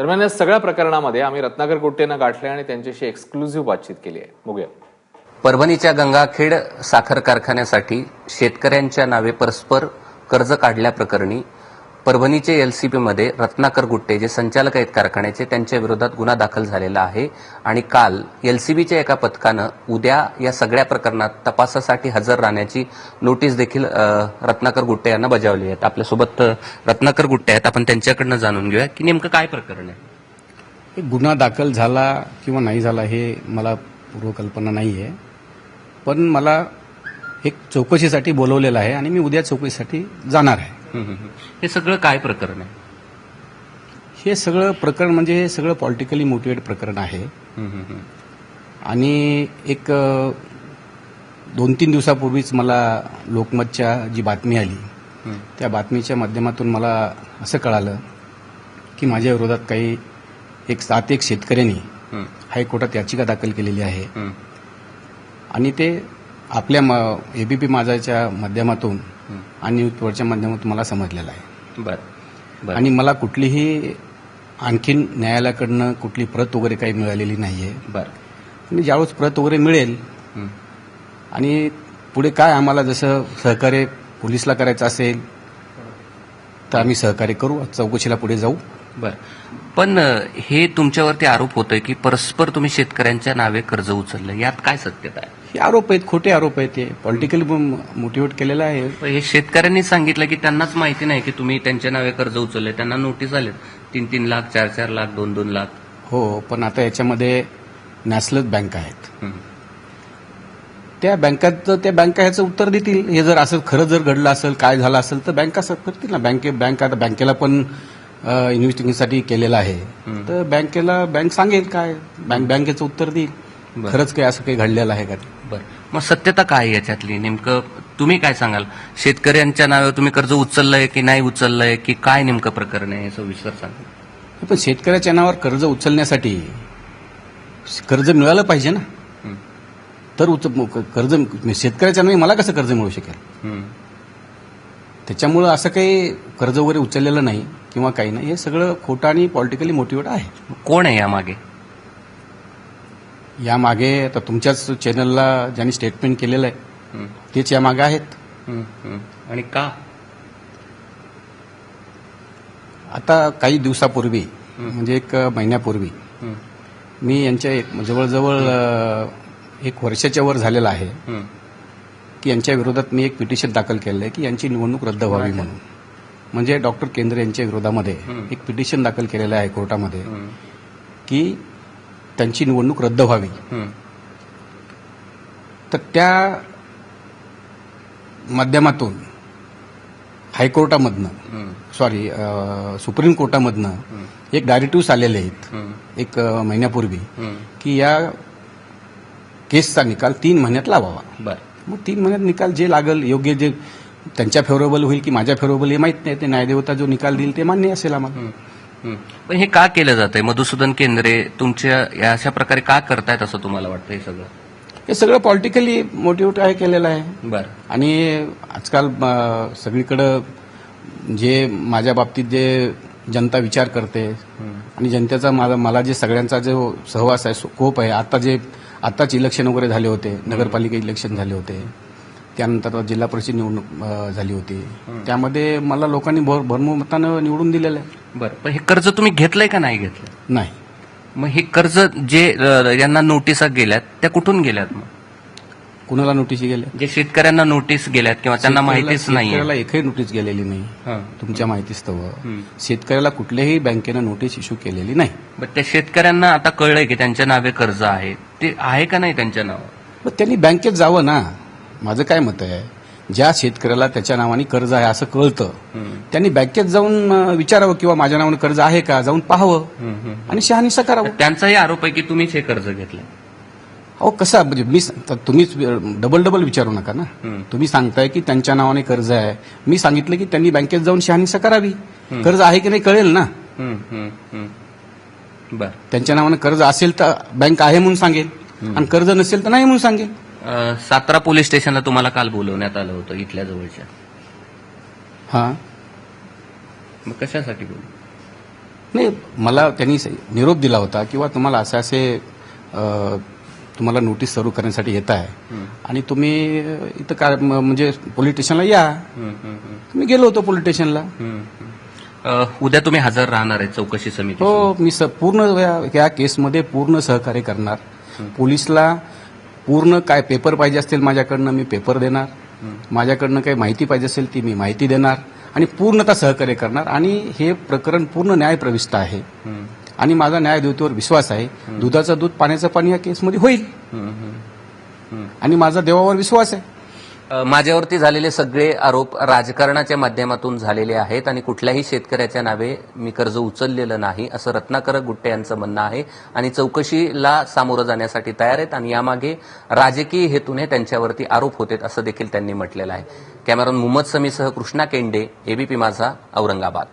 दरम्यान या सगळ्या प्रकरणामध्ये आम्ही रत्नाकर गोटेनं गाठले आणि त्यांच्याशी एक्सक्लुझिव्ह बातचीत केली आहे. बघूया. परभणीच्या गंगाखेड साखर कारखान्यासाठी शेतकऱ्यांच्या नावे परस्पर कर्ज काढल्याप्रकरणी परभणीचे एल सी पीमध्ये रत्नाकर गुट्टे जे संचालक आहेत कारखान्याचे त्यांच्या विरोधात गुन्हा दाखल झालेला आहे. आणि काल एलसीबीच्या एका पथकानं उद्या या सगळ्या प्रकरणात तपासासाठी हजर राहण्याची नोटीस देखील रत्नाकर गुट्टे यांना बजावली आहेत आपल्यासोबत रत्नाकर गुट्टे आहेत. आपण त्यांच्याकडनं जाणून घेऊया की नेमकं काय प्रकरण आहे. एक गुन्हा दाखल झाला किंवा नाही झाला हे मला पूर्वकल्पना नाही आहे पण मला एक चौकशीसाठी बोलवलेलं आहे आणि मी उद्या चौकशीसाठी जाणार आहे. हं, सगळं काय प्रकरण आहे हे सगळं प्रकरण म्हणजे हे सगळं पॉलिटिकली मोटिवेट प्रकरण आहे. आणि एक दोन तीन दिवसापूर्वीच मला लोकमतच्या जी बातमी आली. त्या बातमीच्या माध्यमातून मला असं कळालं की माझ्या विरोधात काही एक सात एक शेतकऱ्यांनी हायकोर्टात याचिका दाखल केलेली आहे हं, आणि ते आपल्या एबीपी माझाच्या माध्यमातून. आणि न्यूजवरच्या माध्यमातून मला समजलेलं आहे. बरं आणि मला कुठलीही आणखीन न्यायालयाकडनं कुठली प्रत वगैरे काही मिळालेली नाही आहे बरं. आणि ज्यावेळेस प्रत वगैरे मिळेल. आणि पुढे काय आम्हाला जसं सहकार्य पोलिसला करायचं असेल तर आम्ही सहकार्य करू चौकशीला पुढे जाऊ. बर. पण हे तुमच्यावरती आरोप होतोय की परस्पर तुम्ही शेतकऱ्यांच्या नावे कर्ज उचललं. यात काय सत्यता आहे? हे आरोप आहेत खोटे आरोप आहेत ते पॉलिटिकल मोटिवेट केलेलं आहे. पण हे शेतकऱ्यांनी सांगितलं की त्यांनाच माहिती नाही की तुम्ही त्यांच्या नावे कर्ज उचलले. त्यांना नोटीस आले तीन तीन लाख चार चार लाख दोन दोन लाख. हो पण आता याच्यामध्ये नॅशनल बँक आहेत. हं. त्या बँकात त्या बँका ह्याचं उत्तर देतील. हे जर असं खरं जर घडलं असेल काय झालं असेल तर बँका असं करतील ना. बँके बँक आता बँकेला पण इन्व्हेस्टिगेशनसाठी केलेलं आहे. तर बँकेला बँक सांगेल काय? बँक बँकेचं उत्तर देईल. खरंच काही असं काही घडलेलं आहे का? बर. मग सत्यता काय याच्यातली? नेमकं तुम्ही काय सांगाल? शेतकऱ्यांच्या नावे तुम्ही कर्ज उचललंय की नाही उचललंय? की काय नेमकं प्रकरण आहे हे सविस्तर सांगा. पण शेतकऱ्याच्या नावावर कर्ज उचलण्यासाठी कर्ज मिळालं पाहिजे ना. तर उच कर्ज शेतकऱ्याच्या नावे मला कसं कर्ज मिळू शकेल? हं. त्याच्यामुळं असं काही कर्ज वगैरे उचललेलं नाही. किंवा काही नाही. हे सगळं खोटं आणि पॉलिटिकली मोटिवेट आहे. कोण आहे यामागे? यामागे आता तुमच्याच चॅनलला ज्यांनी स्टेटमेंट केलेलं आहे. तेच यामागे आहेत. आणि का? आता काही दिवसापूर्वी म्हणजे एक महिन्यापूर्वी. मी यांच्या एक जवळजवळ एक वर्षाच्या वर झालेलं आहे. की यांच्या विरोधात मी एक पिटिशन दाखल केलं आहे की यांची निवडणूक रद्द व्हावी म्हणून. म्हणजे डॉक्टर केंद्र यांच्या विरोधामध्ये. एक पिटिशन दाखल केलेलं आहे कोर्टामध्ये हं. की त्यांची निवडणूक रद्द व्हावी. तर त्या माध्यमातून हायकोर्टामधनं. Sorry supreme कोर्टामधनं. एक डायरेक्टिव्ह आलेले आहेत. एक महिन्यापूर्वी. की या केसचा निकाल तीन महिन्यात लावावा बर मग तीन महिन्यात निकाल जे लागल योग्य जे त्यांच्या फेवरेबल होईल की माझ्या फेवरेबल हे माहीत नाही. ते न्यायदेवता जो निकाल देईल ते मान्य असेल आम्हाला. पण हे का केलं जातंय? मधुसूदन केंद्रे तुमच्या या अशा प्रकारे का करतायत असं तुम्हाला वाटतं हे सगळं? हे सगळं पॉलिटिकली मोटिवेट आहे केलेलं आहे. बर. आणि आजकाल सगळीकडं जे माझ्या बाबतीत जे जनता विचार करते आणि जनतेचा मला मला जे सगळ्यांचा जो सहवास आहे कोप आहे आता जे आताच इलेक्शन वगैरे झाले होते नगरपालिका इलेक्शन झाले होते. त्यानंतर जिल्हा परिषद निवडणूक झाली होती. त्यामध्ये मला लोकांनी भर भरमतानं निवडून दिलेलं आहे. बर. पण हे कर्ज तुम्ही घेतलंय का नाही घेतलं नाही. मग हे कर्ज जे यांना नोटिसा गेल्यात त्या कुठून गेल्यात मग? कुणाला नोटीस गेल्या जे शेतकऱ्यांना नोटीस गेल्यात किंवा त्यांना माहितीच नाही एकही नोटीस गेलेली नाही. तुमच्या माहितीस्तव. हं. शेतकऱ्याला कुठल्याही बँकेनं नोटीस इश्यू केलेली नाही. पण त्या शेतकऱ्यांना आता कळलंय की त्यांच्या नावे कर्ज आहे ते आहे का नाही त्यांच्या नावावर? त्यांनी बँकेत जावं ना. माझं काय मत आहे ज्या शेतकऱ्याला त्याच्या नावाने कर्ज आहे असं कळतं त्यांनी बँकेत जाऊन विचारावं किंवा माझ्या नावाने कर्ज आहे का जाऊन पाहावं आणि शहानिशा करावं. त्यांचाही आरोप आहे की तुम्हीच हे कर्ज घेतलंय. अहो कसा म्हणजे मी तुम्हीच डबल डबल विचारू नका ना. तुम्ही सांगताय की त्यांच्या नावाने कर्ज आहे. मी सांगितलं की त्यांनी बँकेत जाऊन शहानिशा करावी. कर्ज आहे की नाही कळेल ना. बर. त्यांच्या नावाने कर्ज असेल तर बँक आहे म्हणून सांगेल. आणि कर्ज नसेल तर नाही म्हणून सांगेल. सातारा पोलीस स्टेशनला तुम्हाला काल बोलवण्यात आलं होतं इथल्या जवळच्या. हा. मग कशासाठी बोल नाही मला त्यांनी निरोप दिला होता किंवा तुम्हाला असे असे तुम्हाला नोटीस सर्व करण्यासाठी येत आहे. आणि तुम्ही इथं काय म्हणजे पोलीस स्टेशनला या. मी गेलो होतो पोलीस स्टेशनला. उद्या तुम्ही हजर राहणार आहे चौकशी समिती हो मी पूर्ण या केसमध्ये पूर्ण सहकार्य करणार. पोलिसला पूर्ण काय पेपर पाहिजे असतील माझ्याकडनं मी पेपर देणार. माझ्याकडनं काही माहिती पाहिजे असेल ती मी माहिती देणार. आणि पूर्णतः सहकार्य करणार. आणि हे प्रकरण पूर्ण न्यायप्रविष्ट आहे. आणि माझा न्यायदेवतेवर विश्वास आहे. दुधाचं दूध पाण्याचं पाणी या केसमध्ये होईल. आणि माझा देवावर विश्वास आहे. माझ्यावरती झालेले सगळे आरोप राजकारणाच्या माध्यमातून झालेले आहेत आणि कुठल्याही शेतकऱ्याच्या नावे मी कर्ज उचललेलं नाही असं रत्नाकर गुट्टे यांचं म्हणणं आहे. आणि चौकशीला सामोरं जाण्यासाठी तयार आहेत आणि यामागे राजकीय हेतूने त्यांच्यावरती आरोप होते असं देखील त्यांनी म्हटलेलं आहे. कॅमेरॉन मुहम्मद समीसह कृष्णा केंडे एबीपी माझा औरंगाबाद.